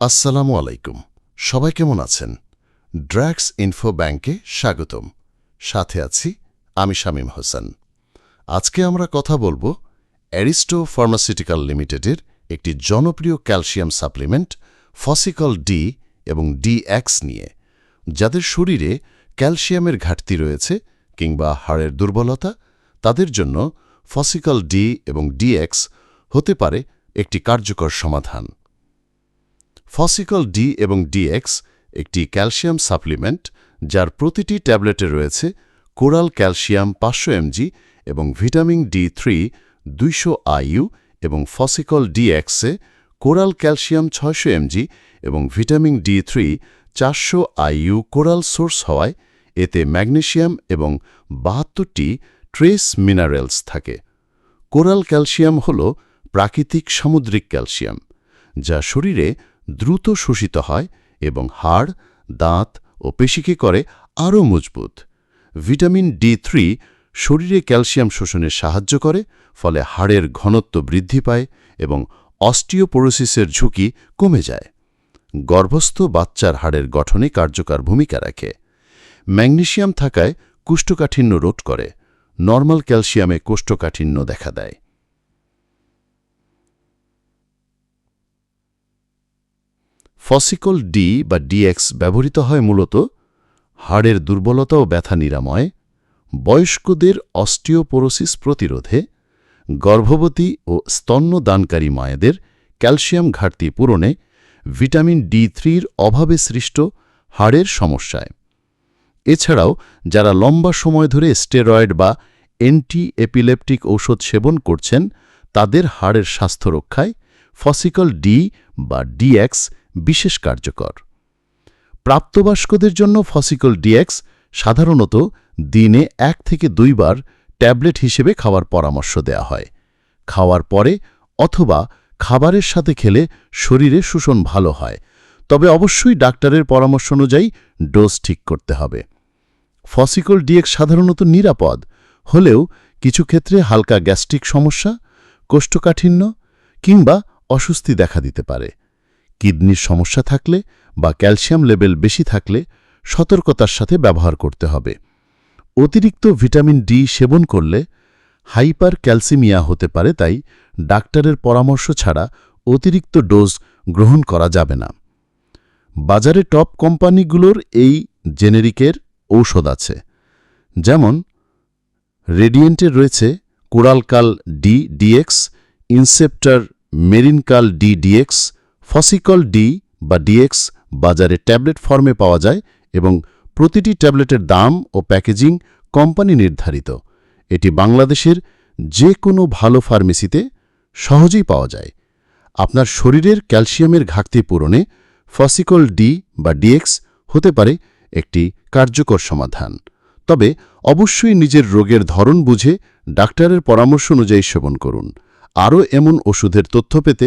আসসালামু আলাইকুম। সবাই কেমন আছেন? ড্রাগস ইনফো ব্যাংকে স্বাগতম। সাথে আছি আমি শামীম হোসেন। আজকে আমরা কথা বলব অ্যারিস্টো ফার্মাসিউটিক্যাল লিমিটেডের একটি জনপ্রিয় ক্যালসিয়াম সাপ্লিমেন্ট ফসিকল ডি এবং ডিএক্স নিয়ে, যাদের শরীরে ক্যালসিয়ামের ঘাটতি রয়েছে কিংবা হাড়ের দুর্বলতা, তাদের জন্য ফসিকল ডি এবং ডিএক্স হতে পারে একটি কার্যকর সমাধান। ফসিকল ডি এবং ডিএক্স একটি ক্যালসিয়াম সাপ্লিমেন্ট যার প্রতিটি ট্যাবলেটে রয়েছে কোরাল ক্যালসিয়াম পাঁচশো এমজি এবং ভিটামিন ডি থ্রি দুইশো আইইউ এবং ফসিকল ডিএক্সে কোরাল ক্যালসিয়াম ছয়শো এমজি এবং ভিটামিন ডি থ্রি চারশো আইইউ কোরাল সোর্স হওয়ায় এতে ম্যাগনেসিয়াম এবং বাহাত্তরটি ট্রেস মিনারেলস থাকে। কোরাল ক্যালসিয়াম হল প্রাকৃতিক সামুদ্রিক ক্যালসিয়াম, যা শরীরে দ্রুত শোষিত হয় এবং হাড়, দাঁত ও পেশিকে করে আরও মজবুত। ভিটামিন ডি থ্রি শরীরে ক্যালসিয়াম শোষণে সাহায্য করে, ফলে হাড়ের ঘনত্ব বৃদ্ধি পায় এবং অস্টিওপোরোসিসের ঝুঁকি কমে যায়। গর্ভস্থ বাচ্চার হাড়ের গঠনে কার্যকর ভূমিকা রাখে। ম্যাগনেসিয়াম থাকায় কুষ্ঠকাঠিন্য রোধ করে, নর্মাল ক্যালসিয়ামে কোষ্ঠকাঠিন্য দেখা দেয়। ফসিকল ডি বা ডিএক্স ব্যবহৃত হয় মূলত হাড়ের দুর্বলতা ও ব্যথা নিরাময়, বয়স্কদের অস্টিওপোরোসিস প্রতিরোধে, গর্ভবতী ও স্তন্যদানকারী মায়েদের ক্যালসিয়াম ঘাটতি পূরণে ভিটামিন ডি থ্রির অভাবে সৃষ্ট হাড়ের সমস্যায়। এছাড়াও যারা লম্বা সময় ধরে স্টেরয়েড বা অ্যান্টি এপিলেপটিক ঔষধ সেবন করছেন, তাদের হাড়ের স্বাস্থ্য রক্ষায় ফসিকল ডি বা ডিএক্স বিশেষ কার্যকর। প্রাপ্তবয়স্কদের জন্য ফসিকল ডিএক্স সাধারণত দিনে এক থেকে দুইবার ট্যাবলেট হিসেবে খাওয়ার পরামর্শ দেয়া হয়। খাওয়ার পরে অথবা খাবারের সাথে খেলে শরীরে শোষণ ভালো হয়। তবে অবশ্যই ডাক্তারের পরামর্শ অনুযায়ী ডোজ ঠিক করতে হবে। ফসিকল ডিএক্স সাধারণত নিরাপদ। হলেও কিছু ক্ষেত্রে হালকা গ্যাস্ট্রিক সমস্যা, কোষ্ঠকাঠিন্য কিংবা অস্বস্তি দেখা দিতে পারে। কিডনির সমস্যা থাকলে বা ক্যালসিয়াম লেভেল বেশি থাকলে সতর্কতার সাথে ব্যবহার করতে হবে। অতিরিক্ত ভিটামিন ডি সেবন করলে হাইপার ক্যালসিমিয়া হতে পারে, তাই ডাক্তারের পরামর্শ ছাড়া অতিরিক্ত ডোজ গ্রহণ করা যাবে না। বাজারে টপ কোম্পানিগুলোর এই জেনেরিকের ঔষধ আছে, যেমন রেডিয়েন্টের রয়েছে কোরালকাল ডি ডিএক্স ইনসেপ্টার মেরিনকাল ডি ডিএক্স ফসিকল ডি বা ডিএক্স বাজারে ট্যাবলেট ফর্মে পাওয়া যায় এবং প্রতিটি ট্যাবলেটের দাম ও প্যাকেজিং কোম্পানি নির্ধারিত। এটি বাংলাদেশের যে কোনো ভালো ফার্মেসিতে সহজেই পাওয়া যায়। আপনার শরীরের ক্যালসিয়ামের ঘাটতি পূরণে ফসিকল ডি বা ডিএক্স হতে পারে একটি কার্যকর সমাধান। তবে অবশ্যই নিজের রোগের ধরন বুঝে ডাক্তারের পরামর্শ অনুযায়ী সেবন করুন। আরও এমন ওষুধের তথ্য পেতে